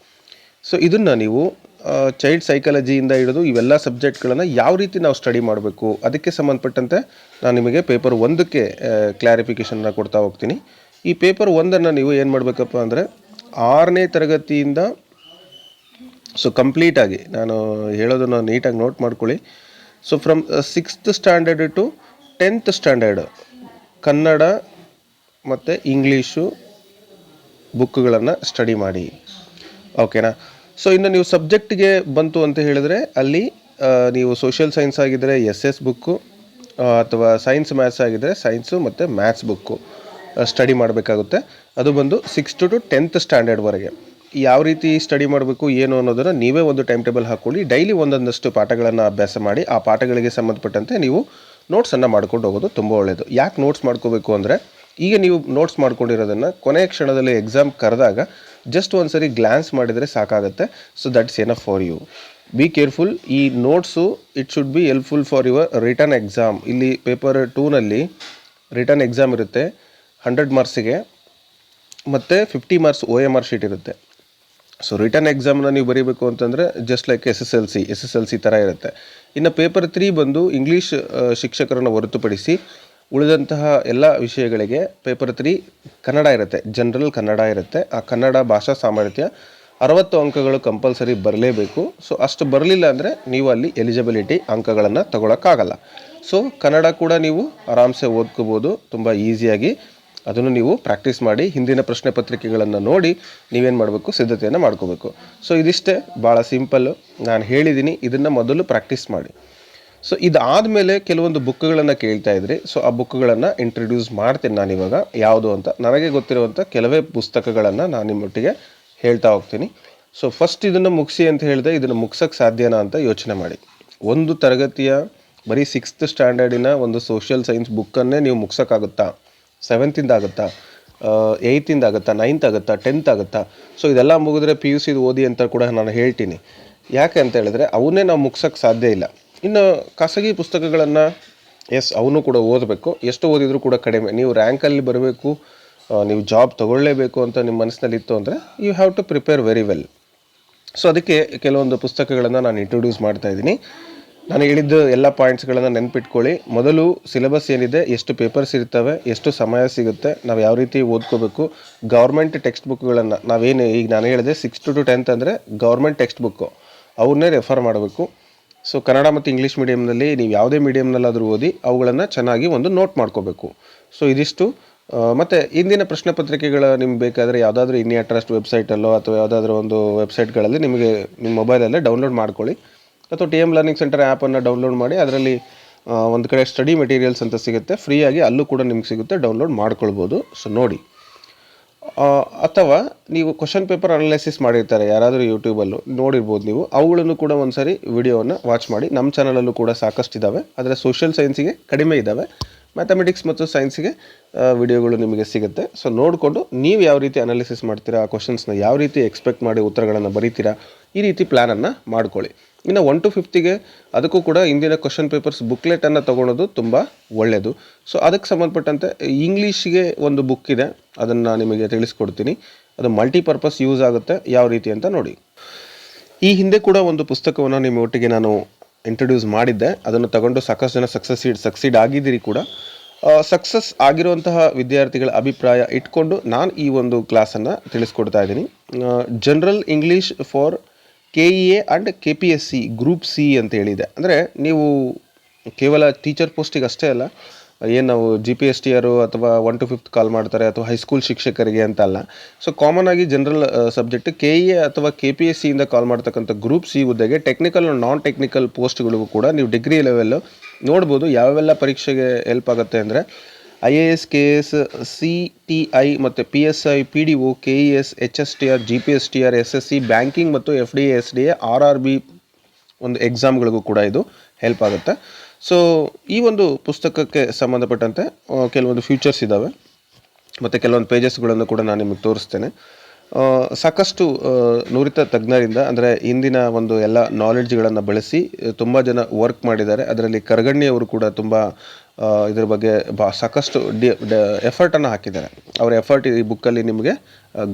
ಸೊ ಇದನ್ನು ನೀವು ಚೈಲ್ಡ್ ಸೈಕಾಲಜಿಯಿಂದ ಹಿಡಿದು ಇವೆಲ್ಲ ಸಬ್ಜೆಕ್ಟ್ಗಳನ್ನು ಯಾವ ರೀತಿ ನಾವು ಸ್ಟಡಿ ಮಾಡಬೇಕು, ಅದಕ್ಕೆ ಸಂಬಂಧಪಟ್ಟಂತೆ ನಾನು ನಿಮಗೆ ಪೇಪರ್ ಒಂದಕ್ಕೆ ಕ್ಲಾರಿಫಿಕೇಷನ್ನ ಕೊಡ್ತಾ ಹೋಗ್ತೀನಿ. ಈ ಪೇಪರ್ ಒಂದನ್ನು ನೀವು ಏನು ಮಾಡಬೇಕಪ್ಪ ಅಂದರೆ, ಆರನೇ ತರಗತಿಯಿಂದ ಸೊ ಕಂಪ್ಲೀಟಾಗಿ ನಾನು ಹೇಳೋದನ್ನು ನೀಟಾಗಿ ನೋಟ್ ಮಾಡ್ಕೊಳ್ಳಿ. So from sixth standard to tenth standard Kannada ಮತ್ತು ಇಂಗ್ಲೀಷು ಬುಕ್ಗಳನ್ನು ಸ್ಟಡಿ ಮಾಡಿ. ಓಕೆನಾ ಸೊ ಇನ್ನು ನೀವು ಸಬ್ಜೆಕ್ಟ್ಗೆ ಬಂತು ಅಂತ ಹೇಳಿದ್ರೆ, ಅಲ್ಲಿ ನೀವು ಸೋಷಿಯಲ್ ಸೈನ್ಸ್ ಆಗಿದ್ದರೆ ಎಸ್ ಎಸ್ ಬುಕ್ಕು ಅಥವಾ ಸೈನ್ಸ್ ಮ್ಯಾಥ್ಸ್ ಆಗಿದ್ದರೆ ಸೈನ್ಸು ಮತ್ತು ಮ್ಯಾಥ್ಸ್ ಬುಕ್ಕು ಸ್ಟಡಿ ಮಾಡಬೇಕಾಗುತ್ತೆ. ಅದು ಬಂದು ಸಿಕ್ಸ್ತ್ ಟು ಟೆಂತ್ ಸ್ಟ್ಯಾಂಡರ್ಡ್ವರೆಗೆ ಯಾವ ರೀತಿ ಸ್ಟಡಿ ಮಾಡಬೇಕು, ಏನು ಅನ್ನೋದನ್ನು ನೀವೇ ಒಂದು ಟೈಮ್ ಟೇಬಲ್ ಹಾಕ್ಕೊಳ್ಳಿ ಡೈಲಿ ಒಂದೊಂದಷ್ಟು ಪಾಠಗಳನ್ನು ಅಭ್ಯಾಸ ಮಾಡಿ, ಆ ಪಾಠಗಳಿಗೆ ಸಂಬಂಧಪಟ್ಟಂತೆ ನೀವು ನೋಟ್ಸನ್ನು ಮಾಡ್ಕೊಂಡು ಹೋಗೋದು ತುಂಬ ಒಳ್ಳೆಯದು ಯಾಕೆ ನೋಟ್ಸ್ ಮಾಡ್ಕೋಬೇಕು ಅಂದರೆ, ಈಗ ನೀವು ನೋಟ್ಸ್ ಮಾಡ್ಕೊಂಡಿರೋದನ್ನು ಕೊನೆಯ ಕ್ಷಣದಲ್ಲಿ ಎಕ್ಸಾಮ್ ಕರೆದಾಗ ಜಸ್ಟ್ ಒಂದ್ಸರಿ ಗ್ಲ್ಯಾನ್ಸ್ ಮಾಡಿದರೆ ಸಾಕಾಗುತ್ತೆ so that's enough for you be careful ಈ notes it should be helpful for your written exam ಇಲ್ಲಿ ಪೇಪರ್ ಟೂನಲ್ಲಿ ರಿಟರ್ನ್ ಎಕ್ಸಾಮ್ ಇರುತ್ತೆ ಹಂಡ್ರೆಡ್ ಮಾರ್ಕ್ಸಿಗೆ ಮತ್ತು fifty marks O M R sheet ಇರುತ್ತೆ ಸೊ ರಿಟರ್ನ್ ಎಕ್ಸಾಮ್ನ ನೀವು ಬರೀಬೇಕು ಅಂತಂದರೆ just like S S L C S S L C ಥರ ಇರುತ್ತೆ ಇನ್ನು ಪೇಪರ್ ತ್ರೀ ಬಂದು ಇಂಗ್ಲೀಷ್ ಶಿಕ್ಷಕರನ್ನು ಹೊರತುಪಡಿಸಿ ಉಳಿದಂತಹ ಎಲ್ಲ ವಿಷಯಗಳಿಗೆ ಪೇಪರ್ ತ್ರೀ ಕನ್ನಡ ಇರುತ್ತೆ ಜನರಲ್ ಕನ್ನಡ ಇರುತ್ತೆ. ಆ ಕನ್ನಡ ಭಾಷಾ ಸಾಮರ್ಥ್ಯ ಅರವತ್ತು ಅಂಕಗಳು ಕಂಪಲ್ಸರಿ ಬರಲೇಬೇಕು. ಸೊ ಅಷ್ಟು ಬರಲಿಲ್ಲ ಅಂದರೆ ನೀವು ಅಲ್ಲಿ ಎಲಿಜಿಬಿಲಿಟಿ ಅಂಕಗಳನ್ನು ತಗೊಳಕ್ಕಾಗಲ್ಲ. ಸೊ ಕನ್ನಡ ಕೂಡ ನೀವು ಆರಾಮ್ಸೆ ಓದ್ಕೋಬೋದು, ತುಂಬ ಈಸಿಯಾಗಿ ಅದನ್ನು ನೀವು ಪ್ರಾಕ್ಟೀಸ್ ಮಾಡಿ, ಹಿಂದಿನ ಪ್ರಶ್ನೆ ಪತ್ರಿಕೆಗಳನ್ನು ನೋಡಿ ನೀವೇನು ಮಾಡಬೇಕು, ಸಿದ್ಧತೆಯನ್ನು ಮಾಡ್ಕೋಬೇಕು. ಸೊ ಇದಿಷ್ಟೇ ಭಾಳ ಸಿಂಪಲ್ಲು ನಾನು ಹೇಳಿದ್ದೀನಿ ಇದನ್ನು ಮೊದಲು ಪ್ರಾಕ್ಟೀಸ್ ಮಾಡಿ. ಸೊ ಇದಾದಮೇಲೆ ಕೆಲವೊಂದು ಬುಕ್ಗಳನ್ನು ಕೇಳ್ತಾ ಇದ್ರಿ. ಸೊ ಆ ಬುಕ್ಗಳನ್ನು ಇಂಟ್ರಡ್ಯೂಸ್ ಮಾಡ್ತೀನಿ ನಾನು ಇವಾಗ. ಯಾವುದು ಅಂತ? ನನಗೆ ಗೊತ್ತಿರುವಂಥ ಕೆಲವೇ ಪುಸ್ತಕಗಳನ್ನು ನಾನು ನಿಮ್ಮೊಟ್ಟಿಗೆ ಹೇಳ್ತಾ ಹೋಗ್ತೀನಿ. ಸೊ ಫಸ್ಟ್ ಇದನ್ನು ಮುಗಿಸಿ ಅಂತ ಹೇಳಿದೆ, ಇದನ್ನು ಮುಗ್ಸೋಕ್ಕೆ ಸಾಧ್ಯನಾ ಅಂತ ಯೋಚನೆ ಮಾಡಿ. ಒಂದು ತರಗತಿಯ ಬರೀ ಸಿಕ್ಸ್ತ್ ಸ್ಟ್ಯಾಂಡರ್ಡಿನ ಒಂದು ಸೋಷಿಯಲ್ ಸೈನ್ಸ್ ಬುಕ್ಕನ್ನೇ ನೀವು ಮುಗ್ಸೋಕ್ಕಾಗುತ್ತಾ? ಸೆವೆಂತಿಂದ ಆಗುತ್ತಾ? ಏಯ್ತಿಂದ ಆಗುತ್ತಾ? ನೈನ್ತ್ ಆಗುತ್ತಾ? ಟೆಂತ್ ಆಗುತ್ತಾ? ಸೊ ಇದೆಲ್ಲ ಮುಗಿದ್ರೆ ಪಿ ಯು ಸಿದು ಓದಿ ಅಂತ ಕೂಡ ನಾನು ಹೇಳ್ತೀನಿ. ಯಾಕೆ ಅಂತ ಹೇಳಿದ್ರೆ, ಅವನ್ನೇ ನಾವು ಮುಗ್ಸೋಕ್ಕೆ ಸಾಧ್ಯ ಇಲ್ಲ. ಇನ್ನು ಖಾಸಗಿ ಪುಸ್ತಕಗಳನ್ನು ಎಸ್ ಅವನು ಕೂಡ ಓದಬೇಕು. ಎಷ್ಟು ಓದಿದರೂ ಕೂಡ ಕಡಿಮೆ. ನೀವು ರ್ಯಾಂಕಲ್ಲಿ ಬರಬೇಕು ನೀವು ಜಾಬ್ ತೊಗೊಳ್ಳೇಬೇಕು ಅಂತ ನಿಮ್ಮ ಮನಸ್ಸಿನಲ್ಲಿ ಇತ್ತು ಅಂದರೆ you have to prepare very well so ಅದಕ್ಕೆ ಕೆಲವೊಂದು ಪುಸ್ತಕಗಳನ್ನು ನಾನು ಇಂಟ್ರೊಡ್ಯೂಸ್ ಮಾಡ್ತಾ ಇದ್ದೀನಿ. ನಾನು ಹೇಳಿದ್ದು ಎಲ್ಲ ಪಾಯಿಂಟ್ಸ್ಗಳನ್ನು ನೆನ್ಪಿಟ್ಕೊಳ್ಳಿ. ಮೊದಲು ಸಿಲೆಬಸ್ ಏನಿದೆ, ಎಷ್ಟು ಪೇಪರ್ಸ್ ಇರ್ತವೆ, ಎಷ್ಟು ಸಮಯ ಸಿಗುತ್ತೆ, ನಾವು ಯಾವ ರೀತಿ ಓದ್ಕೋಬೇಕು ಗೌರ್ಮೆಂಟ್ ಟೆಕ್ಸ್ಟ್ ಬುಕ್ಗಳನ್ನು ನಾವೇನು, ಈಗ ನಾನು ಹೇಳಿದೆ ಸಿಕ್ಸ್ ಟು ಟೆಂತ್ ಅಂದರೆ ಗೌರ್ಮೆಂಟ್ ಟೆಕ್ಸ್ಟ್ ಬುಕ್ಕು ಅವನ್ನೇ ರೆಫರ್ ಮಾಡಬೇಕು. ಸೊ ಕನ್ನಡ ಮತ್ತು ಇಂಗ್ಲೀಷ್ ಮೀಡಿಯಮ್ನಲ್ಲಿ ನೀವು ಯಾವುದೇ ಮೀಡಿಯಮ್ನಲ್ಲಾದರೂ ಓದಿ ಅವುಗಳನ್ನು ಚೆನ್ನಾಗಿ ಒಂದು ನೋಟ್ ಮಾಡ್ಕೋಬೇಕು. ಸೊ ಇದಿಷ್ಟು. ಮತ್ತು ಇಂದಿನ ಪ್ರಶ್ನೆ ಪತ್ರಿಕೆಗಳ ನಿಮ್ಗೆ ಬೇಕಾದರೆ ಯಾವುದಾದ್ರೂ ಇಂಡಿಯಾ ಟ್ರಸ್ಟ್ ವೆಬ್ಸೈಟಲ್ಲೋ ಅಥವಾ ಯಾವುದಾದ್ರೂ ಒಂದು ವೆಬ್ಸೈಟ್ಗಳಲ್ಲಿ ನಿಮಗೆ ನಿಮ್ಮ ಮೊಬೈಲಲ್ಲೇ ಡೌನ್ಲೋಡ್ ಮಾಡ್ಕೊಳ್ಳಿ. ಅಥವಾ ಟಿ ಎಂ ಲರ್ನಿಂಗ್ ಸೆಂಟರ್ ಆ್ಯಪನ್ನು ಡೌನ್ಲೋಡ್ ಮಾಡಿ, ಅದರಲ್ಲಿ ಒಂದು ಕಡೆ ಸ್ಟಡಿ ಮೆಟೀರಿಯಲ್ಸ್ ಅಂತ ಸಿಗುತ್ತೆ. ಫ್ರೀಯಾಗಿ ಅಲ್ಲೂ ಕೂಡ ನಿಮ್ಗೆ ಸಿಗುತ್ತೆ ಡೌನ್ಲೋಡ್ ಮಾಡ್ಕೊಳ್ಬೋದು. ಸೊ ನೋಡಿ. ಅಥವಾ ನೀವು ಕ್ವಶನ್ ಪೇಪರ್ ಅನಲೈಸಿಸ್ ಮಾಡಿರ್ತಾರೆ, ಯಾರಾದರೂ ಯೂಟ್ಯೂಬಲ್ಲೂ ನೋಡಿರ್ಬೋದು ನೀವು. ಅವುಗಳನ್ನು ಕೂಡ ಒಂದ್ಸರಿ ವಿಡಿಯೋವನ್ನು ವಾಚ್ ಮಾಡಿ. ನಮ್ಮ ಚಾನಲಲ್ಲೂ ಕೂಡ ಸಾಕಷ್ಟು ಇದ್ದಾವೆ ಆದರೆ ಸೋಷಿಯಲ್ ಸೈನ್ಸಿಗೆ ಕಡಿಮೆ ಇದ್ದಾವೆ ಮ್ಯಾಥಮೆಟಿಕ್ಸ್ ಮತ್ತು ಸೈನ್ಸಿಗೆ ವಿಡಿಯೋಗಳು ನಿಮಗೆ ಸಿಗುತ್ತೆ. ಸೊ ನೋಡಿಕೊಂಡು ನೀವು ಯಾವ ರೀತಿ ಅನಾಲಿಸಿಸ್ ಮಾಡ್ತೀರಾ, ಆ ಕ್ವಶನ್ಸ್ನ ಯಾವ ರೀತಿ ಎಕ್ಸ್ಪೆಕ್ಟ್ ಮಾಡಿ ಉತ್ತರಗಳನ್ನು ಬರೀತೀರಾ, ಈ ರೀತಿ ಪ್ಲ್ಯಾನನ್ನು ಮಾಡ್ಕೊಳ್ಳಿ. ಇನ್ನು ಒನ್ ಟು ಫಿಫ್ತಿಗೆ ಅದಕ್ಕೂ ಕೂಡ ಇಂದಿನ ಕ್ವಶನ್ ಪೇಪರ್ಸ್ ಬುಕ್ಲೆಟನ್ನು ತೊಗೊಳೋದು ತುಂಬ ಒಳ್ಳೆಯದು ಸೊ ಅದಕ್ಕೆ ಸಂಬಂಧಪಟ್ಟಂತೆ ಇಂಗ್ಲೀಷ್ಗೆ ಒಂದು ಬುಕ್ ಇದೆ. ಅದನ್ನು ನಿಮಗೆ ತಿಳಿಸ್ಕೊಡ್ತೀನಿ. ಅದು ಮಲ್ಟಿಪರ್ಪಸ್ ಯೂಸ್ ಆಗುತ್ತೆ. ಯಾವ ರೀತಿ ಅಂತ ನೋಡಿ. ಈ ಹಿಂದೆ ಕೂಡ ಒಂದು ಪುಸ್ತಕವನ್ನು ನಿಮ್ಮ ಒಟ್ಟಿಗೆ ನಾನು ಇಂಟ್ರೊಡ್ಯೂಸ್ ಮಾಡಿದ್ದೆ. ಅದನ್ನು ತಗೊಂಡು ಸಾಕಷ್ಟು ಜನ ಸಕ್ಸಸ್ಸೀಡ್ ಸಕ್ಸೀಡ್ ಆಗಿದ್ದೀರಿ ಕೂಡ. ಸಕ್ಸಸ್ ಆಗಿರುವಂತಹ ವಿದ್ಯಾರ್ಥಿಗಳ ಅಭಿಪ್ರಾಯ ಇಟ್ಕೊಂಡು ನಾನು ಈ ಒಂದು ಕ್ಲಾಸನ್ನು ತಿಳಿಸ್ಕೊಡ್ತಾ ಇದ್ದೀನಿ. General English for K E A and K P S C group C ಅಂತ ಹೇಳಿದೆ. ಅಂದರೆ ನೀವು ಕೇವಲ ಟೀಚರ್ ಪೋಸ್ಟಿಗೆ ಅಷ್ಟೇ ಅಲ್ಲ, ಏನು ನಾವು ಜಿ ಪಿ ಎಸ್ ಟಿ ಆರು ಅಥವಾ ಒನ್ ಟು ಫಿಫ್ತ್ ಕಾಲ್ ಮಾಡ್ತಾರೆ ಅಥವಾ ಹೈಸ್ಕೂಲ್ ಶಿಕ್ಷಕರಿಗೆ ಅಂತ ಅಲ್ಲ. ಸೊ ಕಾಮನ್ ಆಗಿ general subject K E A ಅಥವಾ ಕೆ ಪಿ ಎಸ್ ಸಿಯಿಂದ ಕಾಲ್ ಮಾಡ್ತಕ್ಕಂಥ ಗ್ರೂಪ್ ಸಿ ಹುದ್ದೆಗೆ ಟೆಕ್ನಿಕಲ್ ನಾನ್ ಟೆಕ್ನಿಕಲ್ ಪೋಸ್ಟ್ಗಳಿಗೂ ಕೂಡ ನೀವು ಡಿಗ್ರಿ ಲೆವೆಲ್ಲು ನೋಡ್ಬೋದು ಯಾವೆಲ್ಲ ಪರೀಕ್ಷೆಗೆ ಹೆಲ್ಪ್ ಆಗುತ್ತೆ ಅಂದರೆ I A S, K S, C T I ಮತ್ತು P S I, P D O, K E S, H S T R, G P S T R, S S C, banking ಮತ್ತು F D S D A, R R B ಒಂದು ಎಕ್ಸಾಮ್ಗಳಿಗೂ ಕೂಡ ಇದು help ಆಗುತ್ತೆ. So ಈ ಒಂದು ಪುಸ್ತಕಕ್ಕೆ ಸಂಬಂಧಪಟ್ಟಂತೆ ಕೆಲವೊಂದು ಫ್ಯೂಚರ್ಸ್ ಇದ್ದಾವೆ ಮತ್ತು ಕೆಲವೊಂದು ಪೇಜಸ್ಗಳನ್ನು ಕೂಡ ನಾನು ನಿಮಗೆ ತೋರಿಸ್ತೇನೆ. ಸಾಕಷ್ಟು ನುರಿತ ತಜ್ಞರಿಂದ, ಅಂದರೆ ಇಂದಿನ ಒಂದು ಎಲ್ಲ ನಾಲೆಡ್ಜ್ಗಳನ್ನು ಬಳಸಿ, ತುಂಬ ಜನ ವರ್ಕ್ ಮಾಡಿದ್ದಾರೆ. ಅದರಲ್ಲಿ ಕರಗಣ್ಣಿಯವರು ಕೂಡ ತುಂಬ ಇದ್ರ ಬಗ್ಗೆ ಬಾ, ಸಾಕಷ್ಟು ಡಿ ಎಫರ್ಟನ್ನು ಹಾಕಿದ್ದಾರೆ. ಅವರ ಎಫರ್ಟ್ ಈ ಬುಕ್ಕಲ್ಲಿ ನಿಮಗೆ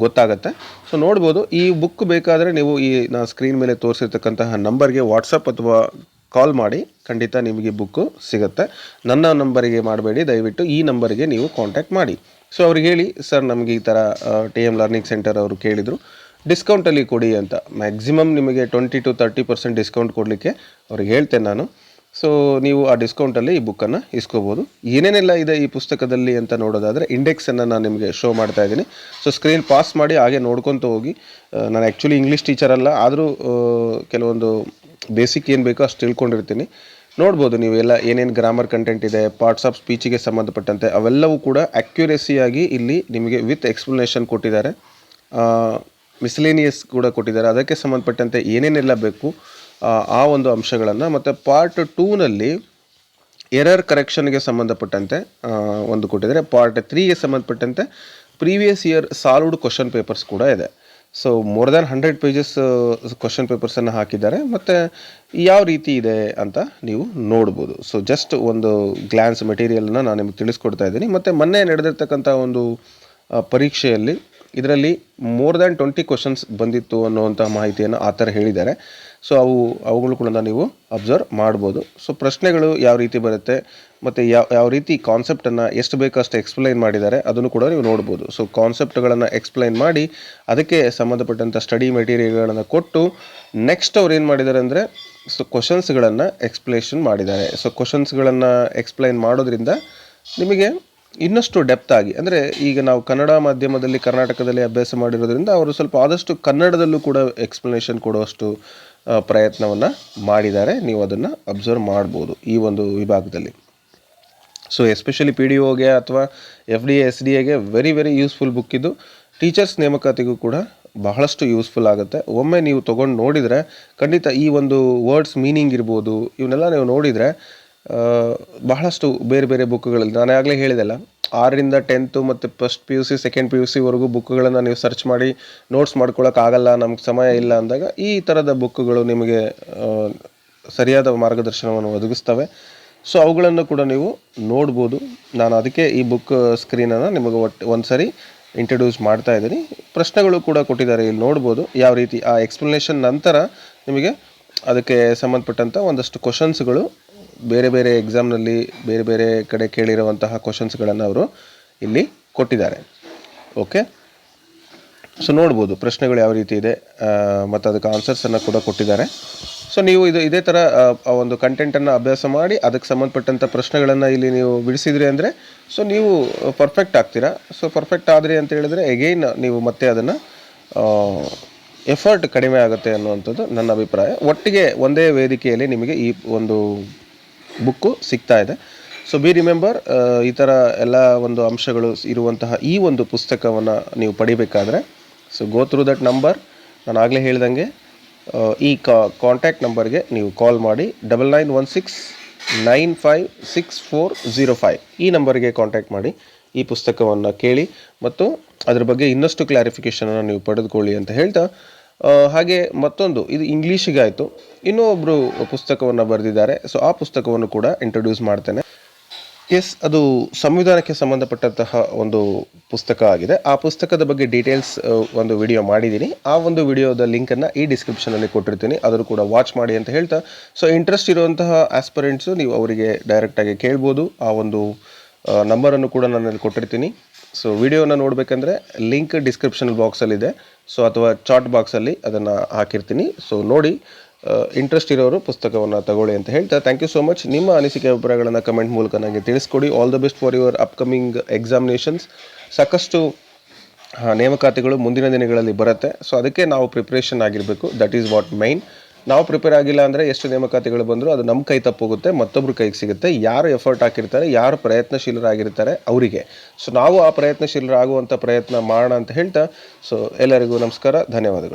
ಗೊತ್ತಾಗುತ್ತೆ. ಸೊ ನೋಡ್ಬೋದು, ಈ ಬುಕ್ ಬೇಕಾದರೆ ನೀವು ಈ, ನಾ ಸ್ಕ್ರೀನ್ ಮೇಲೆ ತೋರಿಸಿರ್ತಕ್ಕಂತಹ ನಂಬರ್ಗೆ ವಾಟ್ಸಪ್ ಅಥವಾ ಕಾಲ್ ಮಾಡಿ, ಖಂಡಿತ ನಿಮಗೆ ಬುಕ್ಕು ಸಿಗುತ್ತೆ. ನನ್ನ ನಂಬರಿಗೆ ಮಾಡಬೇಡಿ, ದಯವಿಟ್ಟು ಈ ನಂಬರಿಗೆ ನೀವು ಕಾಂಟ್ಯಾಕ್ಟ್ ಮಾಡಿ. ಸೊ ಅವ್ರಿಗೆ ಹೇಳಿ, ಸರ್, ನಮಗೆ ಈ ಥರ ಟಿ ಎಂ ಲರ್ನಿಂಗ್ ಸೆಂಟರ್ ಅವರು ಕೇಳಿದರು. ಡಿಸ್ಕೌಂಟಲ್ಲಿ ಕೊಡಿ ಅಂತ. ಮ್ಯಾಕ್ಸಿಮಮ್ ನಿಮಗೆ twenty to thirty percent discount ಕೊಡಲಿಕ್ಕೆ ಅವ್ರಿಗೆ ಹೇಳ್ತೇನೆ ನಾನು. ಸೊ ನೀವು ಆ ಡಿಸ್ಕೌಂಟಲ್ಲಿ ಈ ಬುಕ್ಕನ್ನು ಇಸ್ಕೋಬೋದು. ಏನೇನೆಲ್ಲ ಇದೆ ಈ ಪುಸ್ತಕದಲ್ಲಿ ಅಂತ ನೋಡೋದಾದರೆ ಇಂಡೆಕ್ಸನ್ನು ನಾನು ನಿಮಗೆ ಶೋ ಮಾಡ್ತಾ ಇದ್ದೀನಿ. ಸೊ ಸ್ಕ್ರೀನ್ ಪಾಸ್ ಮಾಡಿ ಹಾಗೆ ನೋಡ್ಕೊತ ಹೋಗಿ. ನಾನು ಆ್ಯಕ್ಚುಲಿ ಇಂಗ್ಲೀಷ್ ಟೀಚರ್ ಅಲ್ಲ, ಆದರೂ ಕೆಲವೊಂದು ಬೇಸಿಕ್ ಏನು ಬೇಕೋ ಅಷ್ಟು ತಿಳ್ಕೊಂಡಿರ್ತೀನಿ. ನೋಡ್ಬೋದು ನೀವು ಎಲ್ಲ ಏನೇನು ಗ್ರಾಮರ್ ಕಂಟೆಂಟ್ ಇದೆ ಪಾರ್ಟ್ಸ್ ಆಫ್ ಸ್ಪೀಚಿಗೆ ಸಂಬಂಧಪಟ್ಟಂತೆ, ಅವೆಲ್ಲವೂ ಕೂಡ ಆ್ಯಕ್ಯುರೇಸಿಯಾಗಿ ಇಲ್ಲಿ ನಿಮಗೆ ವಿತ್ ಎಕ್ಸ್ಪ್ಲನೇಷನ್ ಕೊಟ್ಟಿದ್ದಾರೆ. ಮಿಸ್ಲೇನಿಯಸ್ ಕೂಡ ಕೊಟ್ಟಿದ್ದಾರೆ. ಅದಕ್ಕೆ ಸಂಬಂಧಪಟ್ಟಂತೆ ಏನೇನೆಲ್ಲ ಬೇಕು ಆ, ಒಂದು ಅಂಶಗಳನ್ನು ಮತ್ತು ಪಾರ್ಟ್ ಟೂನಲ್ಲಿ ಎರರ್ ಕರೆಕ್ಷನ್ಗೆ ಸಂಬಂಧಪಟ್ಟಂತೆ ಒಂದು ಕೊಟ್ಟಿದ್ದಾರೆ. ಪಾರ್ಟ್ ತ್ರೀಗೆ ಸಂಬಂಧಪಟ್ಟಂತೆ previous year solved question papers ಕೂಡ ಇದೆ. So more than hundred pages question ಪೇಪರ್ಸನ್ನು ಹಾಕಿದ್ದಾರೆ. ಮತ್ತು ಯಾವ ರೀತಿ ಇದೆ ಅಂತ ನೀವು ನೋಡ್ಬೋದು. ಸೊ ಜಸ್ಟ್ ಒಂದು ಗ್ಲ್ಯಾನ್ಸ್ ಮೆಟೀರಿಯಲ್ನ ನಾನು ನಿಮಗೆ ತಿಳಿಸ್ಕೊಡ್ತಾ ಇದ್ದೀನಿ. ಮತ್ತು ಮೊನ್ನೆ ನಡೆದಿರ್ತಕ್ಕಂಥ ಒಂದು ಪರೀಕ್ಷೆಯಲ್ಲಿ ಇದರಲ್ಲಿ ಮೋರ್ ದ್ಯಾನ್ ಟ್ವೆಂಟಿ ಕ್ವಶನ್ಸ್ ಬಂದಿತ್ತು ಅನ್ನುವಂಥ ಮಾಹಿತಿಯನ್ನು ಆ ಥರ ಹೇಳಿದ್ದಾರೆ. ಸೊ ಅವು, ಅವುಗಳು ಕೂಡ ನೀವು ಅಬ್ಸರ್ವ್ ಮಾಡ್ಬೋದು. ಸೊ ಪ್ರಶ್ನೆಗಳು ಯಾವ ರೀತಿ ಬರುತ್ತೆ, ಮತ್ತು ಯಾವ ಯಾವ ರೀತಿ ಕಾನ್ಸೆಪ್ಟನ್ನು ಎಷ್ಟು ಬೇಕೋ ಅಷ್ಟು ಎಕ್ಸ್ಪ್ಲೈನ್ ಮಾಡಿದ್ದಾರೆ, ಅದನ್ನು ಕೂಡ ನೀವು ನೋಡ್ಬೋದು. ಸೊ ಕಾನ್ಸೆಪ್ಟ್ಗಳನ್ನು ಎಕ್ಸ್ಪ್ಲೈನ್ ಮಾಡಿ, ಅದಕ್ಕೆ ಸಂಬಂಧಪಟ್ಟಂಥ ಸ್ಟಡಿ ಮೆಟೀರಿಯಲ್ಗಳನ್ನು ಕೊಟ್ಟು ನೆಕ್ಸ್ಟ್ ಅವ್ರು ಏನು ಮಾಡಿದ್ದಾರೆ ಅಂದರೆ ಸೊ ಕ್ವಶನ್ಸ್ಗಳನ್ನು ಎಕ್ಸ್ಪ್ಲೇಷನ್ ಮಾಡಿದ್ದಾರೆ. ಸೊ ಕ್ವಶನ್ಸ್ಗಳನ್ನು ಎಕ್ಸ್ಪ್ಲೈನ್ ಮಾಡೋದ್ರಿಂದ ನಿಮಗೆ ಇನ್ನಷ್ಟು ಡೆಪ್ತ್ ಆಗಿ, ಅಂದರೆ ಈಗ ನಾವು ಕನ್ನಡ ಮಾಧ್ಯಮದಲ್ಲಿ, ಕರ್ನಾಟಕದಲ್ಲಿ ಅಭ್ಯಾಸ ಮಾಡಿರೋದ್ರಿಂದ, ಅವರು ಸ್ವಲ್ಪ ಆದಷ್ಟು ಕನ್ನಡದಲ್ಲೂ ಕೂಡ ಎಕ್ಸ್ಪ್ಲನೇಷನ್ ಕೊಡುವಷ್ಟು ಪ್ರಯತ್ನವನ್ನು ಮಾಡಿದ್ದಾರೆ. ನೀವು ಅದನ್ನು ಅಬ್ಸರ್ವ್ ಮಾಡ್ಬೋದು ಈ ಒಂದು ವಿಭಾಗದಲ್ಲಿ. ಸೊ ಎಸ್ಪೆಷಲಿ ಪಿ ಡಿ ಒಗೆ ಅಥವಾ ಎಫ್ ಡಿ ಎಸ್ ಡಿ ಎಗೆ ವೆರಿ ವೆರಿ ಯೂಸ್ಫುಲ್ ಬುಕ್ ಇದು. ಟೀಚರ್ಸ್ ನೇಮಕಾತಿಗೂ ಕೂಡ ಬಹಳಷ್ಟು ಯೂಸ್ಫುಲ್ ಆಗುತ್ತೆ. ಒಮ್ಮೆ ನೀವು ತೊಗೊಂಡು ನೋಡಿದರೆ ಖಂಡಿತ ಈ ಒಂದು ವರ್ಡ್ಸ್ ಮೀನಿಂಗ್ ಇರ್ಬೋದು, ಇವನ್ನೆಲ್ಲ ನೀವು ನೋಡಿದರೆ ಬಹಳಷ್ಟು ಬೇರೆ ಬೇರೆ ಬುಕ್ಗಳಲ್ಲಿ ನಾನು ಆಗಲೇ ಹೇಳಿದೆಲ್ಲ ಆರರಿಂದ ಟೆಂತು ಮತ್ತು first P U C second P U ಸಿವರೆಗೂ ಬುಕ್ಗಳನ್ನು ನೀವು ಸರ್ಚ್ ಮಾಡಿ ನೋಟ್ಸ್ ಮಾಡ್ಕೊಳ್ಳೋಕ್ಕಾಗಲ್ಲ ನಮ್ಗೆ ಸಮಯ ಇಲ್ಲ ಅಂದಾಗ ಈ ಥರದ ಬುಕ್ಗಳು ನಿಮಗೆ ಸರಿಯಾದ ಮಾರ್ಗದರ್ಶನವನ್ನು ಒದಗಿಸ್ತವೆ. ಸೊ ಅವುಗಳನ್ನು ಕೂಡ ನೀವು ನೋಡ್ಬೋದು. ನಾನು ಅದಕ್ಕೆ ಈ ಬುಕ್ ಸ್ಕ್ರೀನನ್ನು ನಿಮಗೆ ಒಟ್ಟು ಒಂದು ಸರಿ ಇಂಟ್ರಡ್ಯೂಸ್ ಮಾಡ್ತಾ ಇದ್ದೀನಿ. ಪ್ರಶ್ನೆಗಳು ಕೂಡ ಕೊಟ್ಟಿದ್ದಾರೆ, ಇಲ್ಲಿ ನೋಡ್ಬೋದು. ಯಾವ ರೀತಿ? ಆ ಎಕ್ಸ್ಪ್ಲನೇಷನ್ ನಂತರ ನಿಮಗೆ ಅದಕ್ಕೆ ಸಂಬಂಧಪಟ್ಟಂಥ ಒಂದಷ್ಟು ಕ್ವಶನ್ಸ್ಗಳು ಬೇರೆ ಬೇರೆ ಎಕ್ಸಾಮ್ನಲ್ಲಿ ಬೇರೆ ಬೇರೆ ಕಡೆ ಕೇಳಿರುವಂತಹ ಕ್ವಶನ್ಸ್ಗಳನ್ನು ಅವರು ಇಲ್ಲಿ ಕೊಟ್ಟಿದ್ದಾರೆ. ಓಕೆ ಸೊ ನೋಡ್ಬೋದು ಪ್ರಶ್ನೆಗಳು ಯಾವ ರೀತಿ ಇದೆ ಮತ್ತು ಅದಕ್ಕೆ ಆನ್ಸರ್ಸನ್ನು ಕೂಡ ಕೊಟ್ಟಿದ್ದಾರೆ. ಸೊ ನೀವು ಇದು, ಇದೇ ಥರ ಒಂದು ಕಂಟೆಂಟನ್ನು ಅಭ್ಯಾಸ ಮಾಡಿ ಅದಕ್ಕೆ ಸಂಬಂಧಪಟ್ಟಂಥ ಪ್ರಶ್ನೆಗಳನ್ನು ಇಲ್ಲಿ ನೀವು ಬಿಡಿಸಿದ್ರಿ ಅಂದರೆ ಸೊ ನೀವು ಪರ್ಫೆಕ್ಟ್ ಆಗ್ತೀರಾ? ಸೊ ಪರ್ಫೆಕ್ಟ್ ಆದ್ರಿ ಅಂತ ಹೇಳಿದ್ರೆ ಎಗೈನ್ ನೀವು ಮತ್ತೆ ಅದನ್ನು ಎಫರ್ಟ್ ಕಡಿಮೆ ಆಗುತ್ತೆ ಅನ್ನುವಂಥದ್ದು ನನ್ನ ಅಭಿಪ್ರಾಯ. ಒಟ್ಟಿಗೆ ಒಂದೇ ವೇದಿಕೆಯಲ್ಲಿ ನಿಮಗೆ ಈ ಒಂದು ಬುಕ್ಕು ಸಿಗ್ತಾ ಇದೆ. ಸೊ ಬಿ ರಿಮೆಂಬರ್ ಈ ಥರ ಎಲ್ಲ ಒಂದು ಅಂಶಗಳು ಇರುವಂತಹ ಈ ಒಂದು ಪುಸ್ತಕವನ್ನು ನೀವು ಪಡಿಬೇಕಾದ್ರೆ so go through that number ನಾನು ಆಗಲೇ ಹೇಳ್ದಂಗೆ ಈ ಕಾ ಕಾಂಟ್ಯಾಕ್ಟ್ ನಂಬರ್ಗೆ ನೀವು ಕಾಲ್ ಮಾಡಿ double nine one six nine five six four zero five ಈ ನಂಬರ್ಗೆ ಕಾಂಟ್ಯಾಕ್ಟ್ ಮಾಡಿ ಈ ಪುಸ್ತಕವನ್ನು ಕೇಳಿ, ಮತ್ತು ಅದರ ಬಗ್ಗೆ ಇನ್ನಷ್ಟು ಕ್ಲಾರಿಫಿಕೇಷನನ್ನು ನೀವು ಪಡೆದುಕೊಳ್ಳಿ ಅಂತ ಹೇಳ್ತಾ ಹಾಗೆ ಮತ್ತೊಂದು, ಇದು ಇಂಗ್ಲೀಷಿಗಾಯಿತು. ಇನ್ನೂ ಒಬ್ಬರು ಪುಸ್ತಕವನ್ನು ಬರೆದಿದ್ದಾರೆ. ಸೊ ಆ ಪುಸ್ತಕವನ್ನು ಕೂಡ ಇಂಟ್ರೊಡ್ಯೂಸ್ ಮಾಡ್ತೇನೆ. ಎಸ್ ಅದು ಸಂವಿಧಾನಕ್ಕೆ ಸಂಬಂಧಪಟ್ಟಂತಹ ಒಂದು ಪುಸ್ತಕ ಆಗಿದೆ. ಆ ಪುಸ್ತಕದ ಬಗ್ಗೆ ಡೀಟೇಲ್ಸ್ ಒಂದು ವಿಡಿಯೋ ಮಾಡಿದ್ದೀನಿ. ಆ ಒಂದು ವಿಡಿಯೋದ ಲಿಂಕನ್ನು ಈ ಡಿಸ್ಕ್ರಿಪ್ಷನಲ್ಲಿ ಕೊಟ್ಟಿರ್ತೀನಿ. ಅದನ್ನು ಕೂಡ ವಾಚ್ ಮಾಡಿ ಅಂತ ಹೇಳ್ತಾ. ಸೊ ಇಂಟ್ರೆಸ್ಟ್ ಇರುವಂತಹ ಆಸ್ಪರೆಂಟ್ಸು ನೀವು ಅವರಿಗೆ ಡೈರೆಕ್ಟಾಗಿ ಕೇಳ್ಬೋದು. ಆ ಒಂದು ನಂಬರನ್ನು ಕೂಡ ನಾನು ಕೊಟ್ಟಿರ್ತೀನಿ. ಸೊ ವಿಡಿಯೋನ ನೋಡಬೇಕಂದ್ರೆ ಲಿಂಕ್ ಡಿಸ್ಕ್ರಿಪ್ಷನ್ ಬಾಕ್ಸಲ್ಲಿದೆ ಸೊ ಅಥವಾ ಚಾಟ್ ಬಾಕ್ಸಲ್ಲಿ ಅದನ್ನು ಹಾಕಿರ್ತೀನಿ. ಸೊ ನೋಡಿ ಇಂಟ್ರೆಸ್ಟ್ ಇರೋರು ಪುಸ್ತಕವನ್ನು ತಗೊಳ್ಳಿ ಅಂತ ಹೇಳ್ತಾ ಥ್ಯಾಂಕ್ ಯು ಸೋ ಮಚ್ ನಿಮ್ಮ ಅನಿಸಿಕೆ ಅಭಿಪ್ರಾಯಗಳನ್ನು ಕಮೆಂಟ್ ಮೂಲಕ ನನಗೆ ತಿಳಿಸ್ಕೊಡಿ. All the best for your upcoming examinations ಸಾಕಷ್ಟು ನೇಮಕಾತಿಗಳು ಮುಂದಿನ ದಿನಗಳಲ್ಲಿ ಬರುತ್ತೆ. ಸೊ ಅದಕ್ಕೆ ನಾವು ಪ್ರಿಪ್ರೇಷನ್ ಆಗಿರಬೇಕು. ದಟ್ ಈಸ್ ವಾಟ್ ಮೈನ್ ನಾವು ಪ್ರಿಪೇರ್ ಆಗಿಲ್ಲ ಅಂದರೆ ಎಷ್ಟು ನೇಮಕಾತಿಗಳು ಬಂದರೂ ಅದು ನಮ್ಮ ಕೈ ತಪ್ಪೋಗುತ್ತೆ ಮತ್ತೊಬ್ಬರ ಕೈಗೆ ಸಿಗುತ್ತೆ. ಯಾರು ಎಫರ್ಟ್ ಹಾಕಿರ್ತಾರೆ, ಯಾರು ಪ್ರಯತ್ನಶೀಲರಾಗಿರ್ತಾರೆ ಅವರಿಗೆ. ಸೊ ನಾವು ಆ ಪ್ರಯತ್ನಶೀಲರಾಗುವಂಥ ಪ್ರಯತ್ನ ಮಾಡೋಣ ಅಂತ ಹೇಳ್ತಾ ಸೊ ಎಲ್ಲರಿಗೂ ನಮಸ್ಕಾರ, ಧನ್ಯವಾದಗಳು.